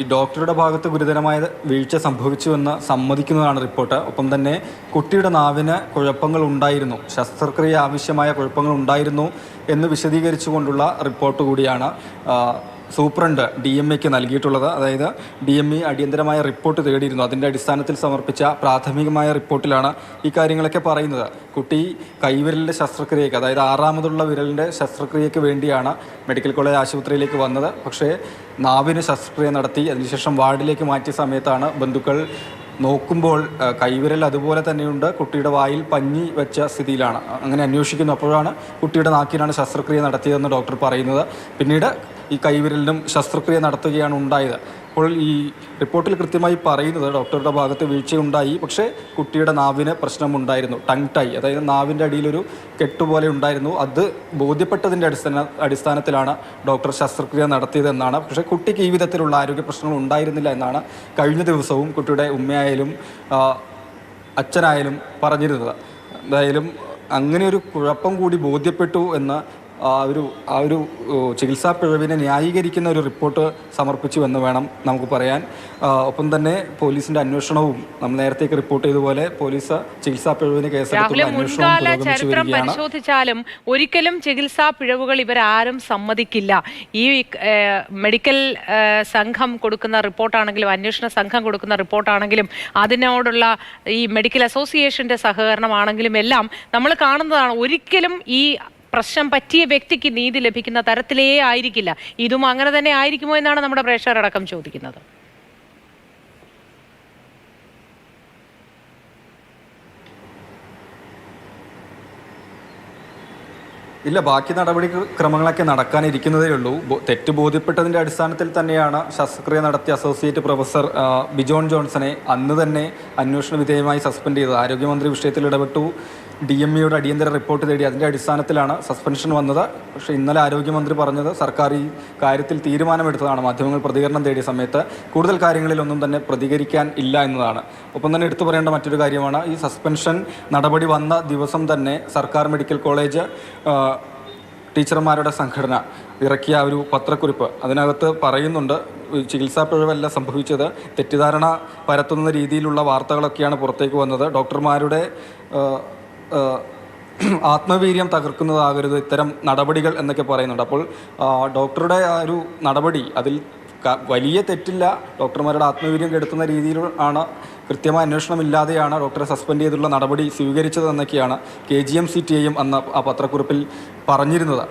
ഈ ഡോക്ടറുടെ ഭാഗത്ത് ഗുരുതരമായ വീഴ്ച സംഭവിച്ചുവെന്ന് സമ്മതിക്കുന്നതാണ് റിപ്പോർട്ട്. ഒപ്പം തന്നെ കുട്ടിയുടെ നാവിന് കുഴപ്പങ്ങൾ ഉണ്ടായിരുന്നു. ശസ്ത്രക്രിയ ആവശ്യമായ കുഴപ്പങ്ങൾ ഉണ്ടായിരുന്നു എന്ന് വിശദീകരിച്ചുകൊണ്ടുള്ള റിപ്പോർട്ട് കൂടിയാണ് സൂപ്രണ്ട് ഡി എം എക്ക് നൽകിയിട്ടുള്ളത്. അതായത് ഡി എം ഇ അടിയന്തരമായ റിപ്പോർട്ട് തേടിയിരുന്നു. അതിന്റെ അടിസ്ഥാനത്തിൽ സമർപ്പിച്ച പ്രാഥമികമായ റിപ്പോർട്ടിലാണ് ഈ കാര്യങ്ങളൊക്കെ പറയുന്നത്. കുട്ടി കൈവിരലിന്റെ ശസ്ത്രക്രിയയ്ക്ക് അതായത് ആറാമതുള്ള വിരലിന്റെ ശസ്ത്രക്രിയയ്ക്ക് വേണ്ടിയാണ് മെഡിക്കൽ കോളേജ് ആശുപത്രിയിലേക്ക് വന്നത്. പക്ഷേ നാവിന് ശസ്ത്രക്രിയ നടത്തി അതിനുശേഷം വാർഡിലേക്ക് മാറ്റിയ സമയത്താണ് ബന്ധുക്കൾ നോക്കുമ്പോൾ കൈവിരൽ അതുപോലെ തന്നെയുണ്ട്. കുട്ടിയുടെ വായിൽ പഞ്ഞി വെച്ച സ്ഥിതിയിലാണ്. അങ്ങനെ അന്വേഷിക്കുന്നു. അപ്പോഴാണ് കുട്ടിയുടെ നാക്കിനാണ് ശസ്ത്രക്രിയ നടത്തിയതെന്ന് ഡോക്ടർ പറയുന്നത്. പിന്നീട് ഈ കൈവിരലിനും ശസ്ത്രക്രിയ നടത്തുകയാണ് ഉണ്ടായത്. അപ്പോൾ ഈ റിപ്പോർട്ടിൽ കൃത്യമായി പറയുന്നത് ഡോക്ടറുടെ ഭാഗത്ത് വീഴ്ചയുണ്ടായി. പക്ഷേ കുട്ടിയുടെ നാവിന് പ്രശ്നമുണ്ടായിരുന്നു. ടങ് ടൈ അതായത് നാവിന്റെ അടിയിലൊരു കെട്ടുപോലെ ഉണ്ടായിരുന്നു. അത് ബോധ്യപ്പെട്ടതിന്റെ അടിസ്ഥാന അടിസ്ഥാനത്തിലാണ് ഡോക്ടർ ശസ്ത്രക്രിയ നടത്തിയതെന്നാണ്. പക്ഷേ കുട്ടിക്ക് ഈ വിധത്തിലുള്ള ആരോഗ്യ പ്രശ്നങ്ങൾ ഉണ്ടായിരുന്നില്ല എന്നാണ് കഴിഞ്ഞ ദിവസവും കുട്ടിയുടെ ഉമ്മയായാലും അച്ഛനായാലും പറഞ്ഞിരുന്നത്. എന്തായാലും അങ്ങനെ ഒരു കുഴപ്പം കൂടി ബോധ്യപ്പെട്ടു എന്ന് ആ ഒരു ആ ഒരു ചികിത്സാ പിഴവിനെ ന്യായീകരിക്കുന്ന ഒരു റിപ്പോർട്ട് സമർപ്പിച്ചു എന്ന് വേണം നമുക്ക് പറയാൻ. ഒപ്പം തന്നെ പോലീസിന്റെ അന്വേഷണവും നമ്മൾ നേരത്തേക്ക് റിപ്പോർട്ട് ചെയ്തതുപോലെ പോലീസ് ചികിത്സാ പിഴവിന് കേസെടുത്തുള്ള അന്വേഷണം ചരിത്രം പരിശോധിച്ചാലും ഒരിക്കലും ചികിത്സാ പിഴവുകൾ ഇവരാരും സമ്മതിക്കില്ല. ഈ മെഡിക്കൽ സംഘം കൊടുക്കുന്ന റിപ്പോർട്ടാണെങ്കിലും അന്വേഷണ സംഘം കൊടുക്കുന്ന റിപ്പോർട്ടാണെങ്കിലും അതിനോടുള്ള ഈ മെഡിക്കൽ അസോസിയേഷന്റെ സഹകരണമാണെങ്കിലും എല്ലാം നമ്മൾ കാണുന്നതാണ്. ഒരിക്കലും ഈ പ്രശ്നം പറ്റിയ വ്യക്തിക്ക് നീതി ലഭിക്കുന്ന തരത്തിലേ ആയിരിക്കില്ല. ഇതും അങ്ങനെ തന്നെ ആയിരിക്കുമോ എന്നാണ് നമ്മുടെ പ്രേക്ഷകരടക്കം ചോദിക്കുന്നത്. ഇല്ല ബാക്കി നടപടി ക്രമങ്ങളൊക്കെ നടക്കാനിരിക്കുന്നതേ ഉള്ളൂ. തെറ്റ് ബോധ്യപ്പെട്ടതിന്റെ അടിസ്ഥാനത്തിൽ തന്നെയാണ് ശസ്ത്രക്രിയ നടത്തിയ അസോസിയേറ്റ് പ്രൊഫസർ ബിജോൺ ജോൺസനെ അന്ന് തന്നെ അന്വേഷണ വിധേയമായി സസ്പെൻഡ് ചെയ്തത്. ആരോഗ്യമന്ത്രി വിഷയത്തിൽ ഇടപെട്ടു. ഡി എം ഇയുടെ അടിയന്തര റിപ്പോർട്ട് തേടി അതിന്റെ അടിസ്ഥാനത്തിലാണ് സസ്പെൻഷൻ വന്നത്. പക്ഷേ ഇന്നലെ ആരോഗ്യമന്ത്രി പറഞ്ഞത് സർക്കാർ ഈ കാര്യത്തിൽ തീരുമാനമെടുത്തതാണ്. മാധ്യമങ്ങൾ പ്രതികരണം തേടിയ സമയത്ത് കൂടുതൽ കാര്യങ്ങളിലൊന്നും തന്നെ പ്രതികരിക്കാൻ ഇല്ല എന്നതാണ്. ഒപ്പം തന്നെ എടുത്തു പറയേണ്ട മറ്റൊരു കാര്യമാണ് ഈ സസ്പെൻഷൻ നടപടി വന്ന ദിവസം തന്നെ സർക്കാർ മെഡിക്കൽ കോളേജ് ടീച്ചർമാരുടെ സംഘടന ഇറക്കിയ ഒരു പത്രക്കുറിപ്പ്. അതിനകത്ത് പറയുന്നുണ്ട് ചികിത്സാ പിഴവല്ല സംഭവിച്ചത് തെറ്റിദ്ധാരണ പരത്തുന്ന രീതിയിലുള്ള വാർത്തകളൊക്കെയാണ് പുറത്തേക്ക് വന്നത്. ഡോക്ടർമാരുടെ ആത്മവീര്യം തകർക്കുന്നതാകരുത് ഇത്തരം നടപടികൾ എന്നൊക്കെ പറയുന്നുണ്ട്. അപ്പോൾ ഡോക്ടറുടെ ആ ഒരു നടപടി അതിൽ വലിയ തെറ്റില്ല. ഡോക്ടർമാരുടെ ആത്മവീര്യം കെടുത്തുന്ന രീതിയിൽ ആണ് കൃത്യമായ അന്വേഷണമില്ലാതെയാണ് ഡോക്ടറെ സസ്പെൻഡ് ചെയ്തുള്ള നടപടി സ്വീകരിച്ചതെന്നൊക്കെയാണ് K G M C T ഐയും അന്ന് ആ പത്രക്കുറിപ്പിൽ പറഞ്ഞിരുന്നത്.